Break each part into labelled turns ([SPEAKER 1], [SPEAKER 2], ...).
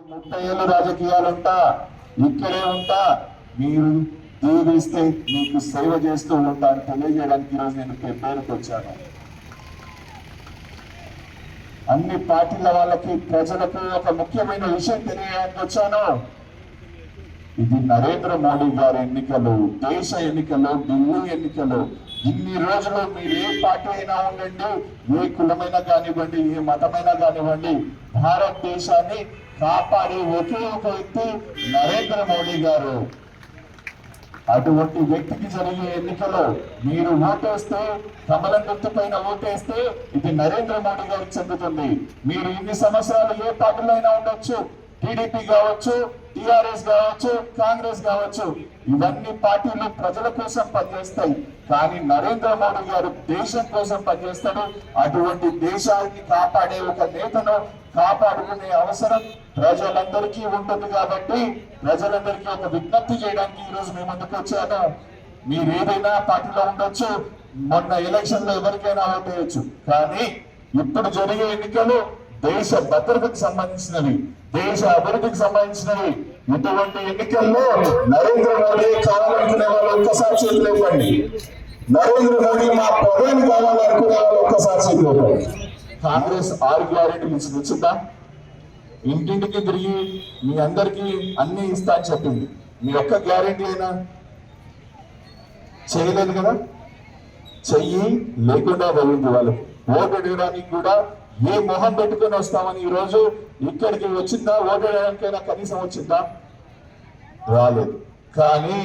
[SPEAKER 1] ముప్పై ఏళ్ళు రాజకీయాలు ఉంటా ఇక్కడే ఉంటా మీరు దీవిస్తే మీకు సేవ చేస్తూ ఉంటా అని తెలియజేయడానికి ఈరోజు నేను పేరుకు వచ్చాను. అన్ని పార్టీల వాళ్ళకి ప్రజలకు ఒక ముఖ్యమైన విషయం తెలియడానికి వచ్చాను. ఇది నరేంద్ర మోడీ గారి ఎన్నికలు దేశ ఎన్నికలు ఢిల్లీ ఎన్నికలు. ఇన్ని రోజులు మీరు ఏ పార్టీ అయినా ఉండండి ఏ కులమైనా కానివ్వండి ఏ మతమైనా కానివ్వండి భారతదేశాన్ని కాపాడే ఒకే ఒక వ్యక్తి నరేంద్ర మోడీ గారు. అటువంటి వ్యక్తికి జరిగే ఎన్నికలో మీరు ఓటేస్తే కమలం గుర్తు పైన ఓటేస్తే ఇది నరేంద్ర మోడీ గారికి చెందుతుంది. మీరు ఇన్ని సంవత్సరాలు ఏ పార్టీలో అయినా ఉండొచ్చు. టీడీపీ కావచ్చు టిఆర్ఎస్ కావచ్చు కాంగ్రెస్ కావచ్చు. ఇవన్నీ పార్టీలు ప్రజల కోసం పనిచేస్తాయి. కానీ నరేంద్ర మోడీ గారు దేశం కోసం పనిచేస్తాడు. అటువంటి దేశాన్ని కాపాడే ఒక నేతను కాపాడుకునే అవసరం ప్రజలందరికీ ఉంటుంది కాబట్టి ప్రజలందరికీ ఒక విజ్ఞప్తి చేయడానికి ఈ రోజు మేము ముందుకు వచ్చాను మీరు ఏదైనా పార్టీలో ఉండొచ్చు మొన్న ఎలక్షన్లో ఎవరికైనా ఓటేయచ్చు కానీ ఇప్పుడు జరిగే ఎన్నికలు దేశ భద్రతకు సంబంధించినవి దేశ అభివృద్ధికి సంబంధించినవి. ఇటువంటి ఎన్నికల్లో నరేంద్ర మోడీ కావాలనుకునే వాళ్ళు ఒక్కసారి చేతులు ఇవ్వండి నరేంద్ర మోడీ మా ప్రధాని కావాలనుకునే వాళ్ళు ఒక్కసారి చేతులు ఇవ్వండి కాంగ్రెస్ ఆరు గ్యారెంటీలు ఇచ్చి వచ్చిందా ఇంటింటికి తిరిగి మీ అందరికి అన్ని ఇస్తా అని చెప్పింది. మీ ఒక్క గ్యారెంటీ అయినా చేయలేదు కదా? చెయ్యి లేకుండా వెళ్ళింది వాళ్ళకి. ఓటు అడగడానికి కూడా ఏ మొహం పెట్టుకొని వస్తామని ఈ రోజు ఇక్కడికి వచ్చిందా? ఓటు అడగడానికైనా కనీసం వచ్చిందా? రాలేదు. కానీ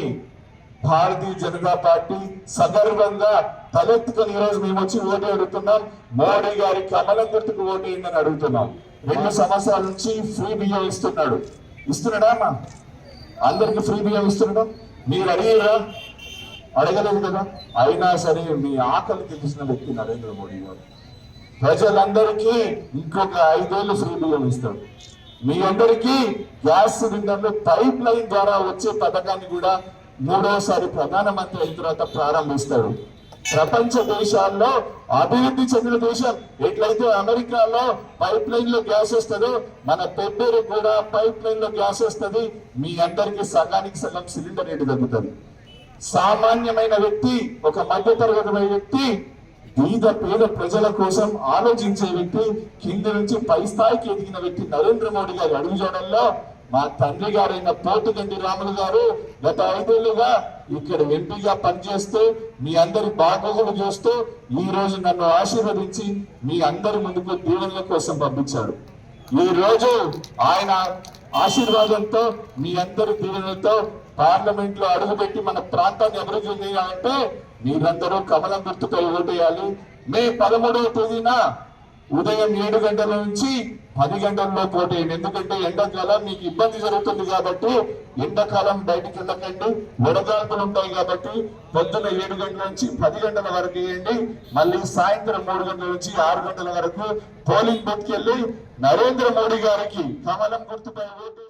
[SPEAKER 1] భారతీయ జనతా పార్టీ సగర్వంగా తలెత్తుకొని ఈరోజు మేము వచ్చి ఓటు అడుగుతున్నాం. మోడీ గారి కమలం గుర్తుకు ఓటు వేయండి అడుగుతున్నాం. రెండు సంవత్సరాల నుంచి ఫ్రీ బియ్యం ఇస్తున్నాడు. ఇస్తున్నాడా అమ్మా? అందరికి ఫ్రీ బియ్యం ఇస్తున్నాడు. మీరు అడిగారా? అడగలేదు కదా. అయినా సరే మీ ఆకలి తెలిసిన వ్యక్తి నరేంద్ర మోడీ గారు. ప్రజలందరికీ ఇంకొక ఐదేళ్ళు ఫ్రీ బియ్యం ఇస్తాడు. మీ అందరికీ గ్యాస్ సిలిండర్లు పైప్ లైన్ ద్వారా వచ్చే పథకాన్ని కూడా మూడోసారి ప్రధానమంత్రి అయిన తర్వాత ప్రారంభిస్తాడు. ప్రపంచ దేశాల్లో అభివృద్ధి చెందిన దేశం. ఎట్లయితే అమెరికాలో పైప్ లైన్లో గ్యాస్ వస్తుందో మన పెబ్బేరు కూడా పైప్ లైన్లో గ్యాస్ వస్తుంది. మీ అందరికీ సగానికి సగం సిలిండర్ రేటు తగ్గుతుంది. సామాన్యమైన వ్యక్తి ఒక మధ్య తరగతి వ్యక్తి బీద పేద ప్రజల కోసం ఆలోచించే వ్యక్తి కింద నుంచి పై స్థాయికి ఎదిగిన వ్యక్తి నరేంద్ర మోడీ గారి అడుగు చూడంలో మా తండ్రి గారైన పోటుగండి రాములు గారు గత ఐదేళ్ళుగా ఇక్కడ ఎంపీగా పనిచేస్తూ మీ అందరి బాగోగులు చూస్తూ ఈ రోజు నన్ను ఆశీర్వదించి మీ అందరి ముందుకు దీవెనల కోసం పంపించాడు ఈ రోజు ఆయన ఆశీర్వాదంతో మీ అందరి దీవెనలతో పార్లమెంట్లో అడుగుపెట్టి మన ప్రాంతాన్ని అభివృద్ధి చేయాలంటే మీరందరూ కమలం గుర్తుపై ఓటేయాలి. మే పదమూడవ తేదీన ఉదయం ఏడు గంటల నుంచి పది గంటల్లో పోటేయండి ఎందుకంటే ఎండాకాలం మీకు ఇబ్బంది జరుగుతుంది కాబట్టి ఎండాకాలం బయటికి వెళ్ళకండి. వడగాల్పులు ఉంటాయి కాబట్టి పొద్దున్న ఏడు గంటల నుంచి పది గంటల వరకు వేయండి. మళ్ళీ సాయంత్రం మూడు గంటల నుంచి ఆరు గంటల వరకు పోలింగ్ బూత్కి వెళ్ళి నరేంద్ర మోడీ గారికి కమలం గుర్తుపై ఓటు